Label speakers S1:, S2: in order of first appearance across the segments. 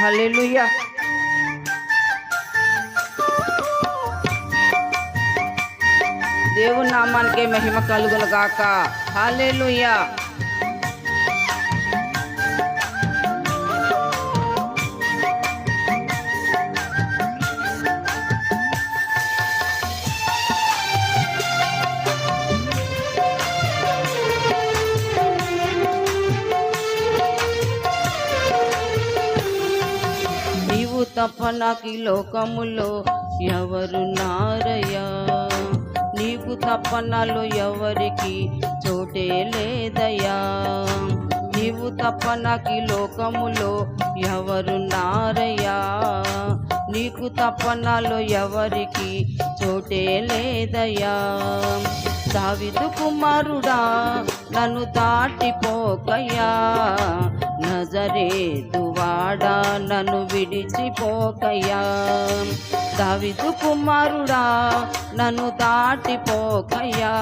S1: Hallelujah देव Naaman के महिमा कल गाका हालेलुया తప్ప నాకు ఈ లోకములో ఎవరు నారయ్యా? నీకు తప్ప నాలో ఎవరికి చోటే లేదయ్యా? నీవు తప్ప నాకు ఈ లోకములో ఎవరు నారయ్యా? నీకు తప్ప నాలో ఎవరికి చోటే లేదయ్యా? దావిదు కుమారుడా నన్ను దాటిపోకయ్యా. నజరేదువాడా నన్ను విడిచిపోకయ్యా. దావిదు కుమారుడా నన్ను దాటిపోకయ్యా.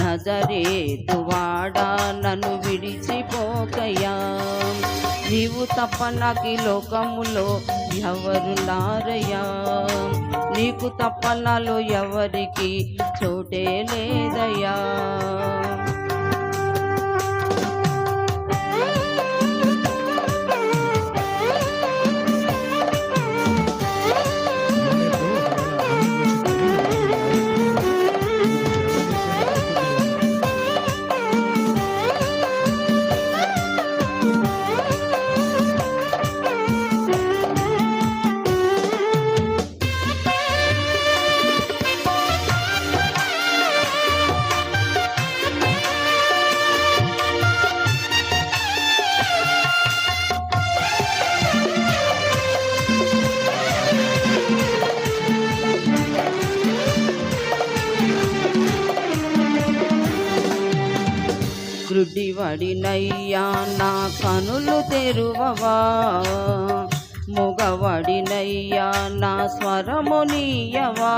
S1: నజరేతువాడా నన్ను విడిచిపోకయ్యా. నీవు తప్ప నాకు లోకములో ఎవరు నారయ్యా నీకు తప్ప నాలో ఎవరికి చోటే లేదయ్యా. గ్రుడ్డివడినయ్యా నా కనులు తెరువవా? మొగవడినయ్యా నా స్వరమునియవా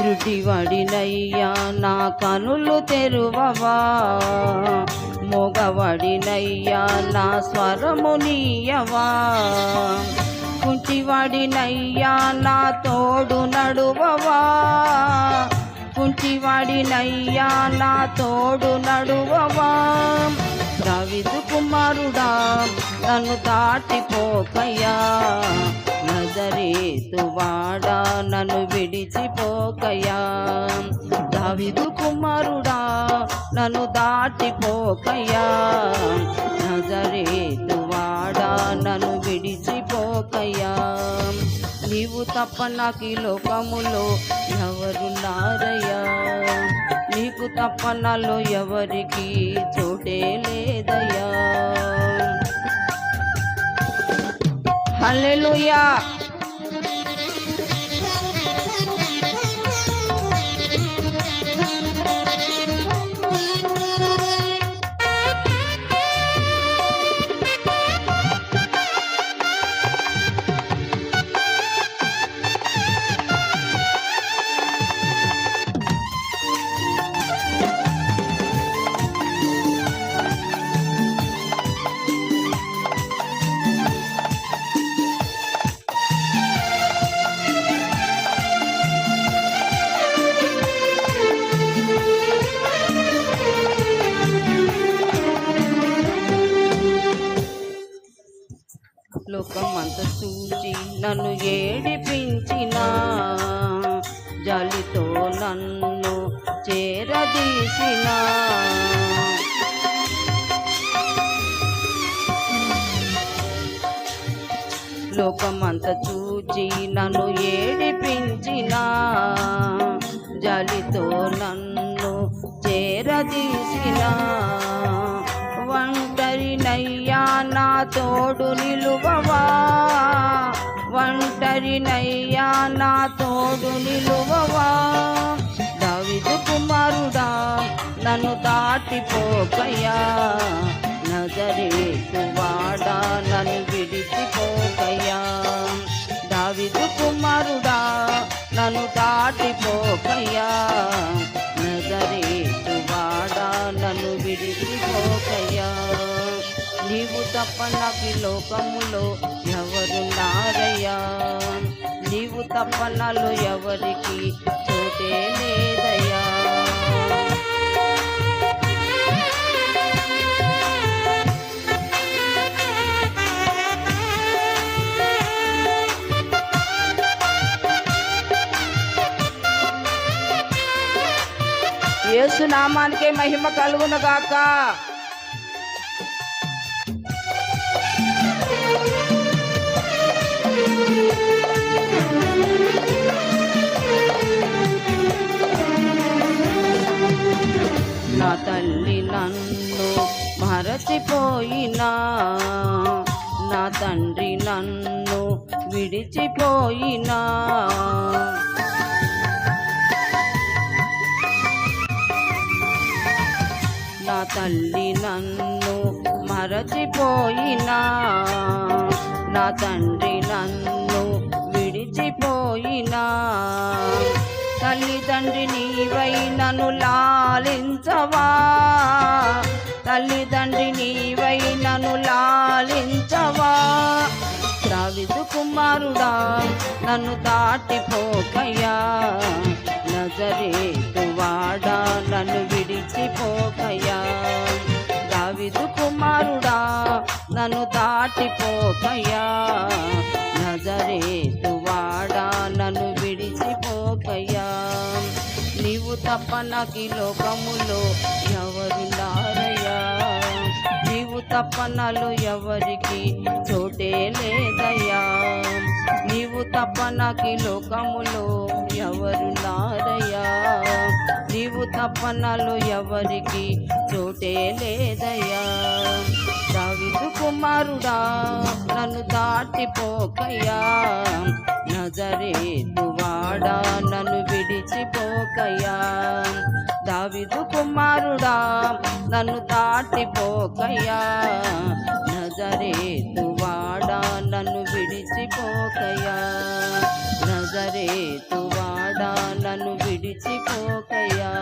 S1: నీయవా? నా కనులు తెరువవా? మొగవడినయ్యా నా స్వరమునియవా కుంటివాడినయ్యా నా తోడు నడువవా? కుంటివాడినయ్యా నా తోడు నడువవా? దావిదు కుమారుడా నన్ను దాటిపోకయ్యా. నజరేతువాడా నన్ను విడిచిపోకయ్యా. దావిదు కుమారుడా నన్ను దాటిపోకయ్యా. నీవు తప్ప నాకు ఈ లోకములో ఎవరున్నారయ్యా? నీకు తప్ప నాలో ఎవరికి చోటే లేదయ్యా. హల్లెలూయా! నన్ను ఏడిపించిన జాలితో నన్ను చేరదీసిన. లోకమంత చూచి నన్ను ఏడిపించిన జాలితో నన్ను చేరదీసిన. ఒంటరినయ్యా నా తోడు నిలువవా? ఒంటరినయ్యా నా తోడు నిలువవా? దవిదు కుమారుడా నన్ను దాటిపోకయ్యా. నజరేసువాడా నన్ను విడిచిపోకయ్యా. దావిదు కుమారుడా నన్ను దాటిపోకయ్యా. నజరేసువాడా నన్ను విడిచిపోకయ్యా. నీవు తప్ప నాకు లోకములో నీవు తప్ప నాలో ఎవరికి చోటే లేదయ్యా యేసు నామానికే మహిమ కలుగును విడిచిపోయినా. నా తండ్రి నన్ను విడిచిపోయినా. నా తల్లి నన్ను మరచిపోయినా. నా తండ్రి నన్ను విడిచిపోయినా. తల్లిదండ్రి నీవై నన్ను లాలించవా. తల్లిదండ్రి నీవై నన్ను లాలించవా? ద్రావిదు కుమారుడా నన్ను దాటిపోకయ్యా. నజరేతు వాడా నన్ను విడిచిపోకయ్యా. దావిదు కుమారుడా నన్ను దాటిపోకయ్యా. నజరేతు వాడా నన్ను విడిచిపోకయ్యా. తప్పనకి లోకములో ఎవరు ఈ లోకములో ఎవరున్నారయ్యా నీవు తప్పనలు ఎవరికి చోటే లేదయ్యా? నీవు తప్పనకి లోకములో ఎవరున్నారయ్యా నీవు తప్పనలు ఎవరికి చోటే లేదయ్యా? దావిదు కుమారుడా నన్ను దాటిపోకయ్యా. నజరేతు వాడా నన్ను విడిచిపోకయ్యా. దావిదు కుమారుడా నన్ను దాటిపోకయ్యా. నజరేతు వాడా నన్ను విడిచిపోకయ్యా. నజరేతు వాడా నన్ను విడిచిపోకయ్యా.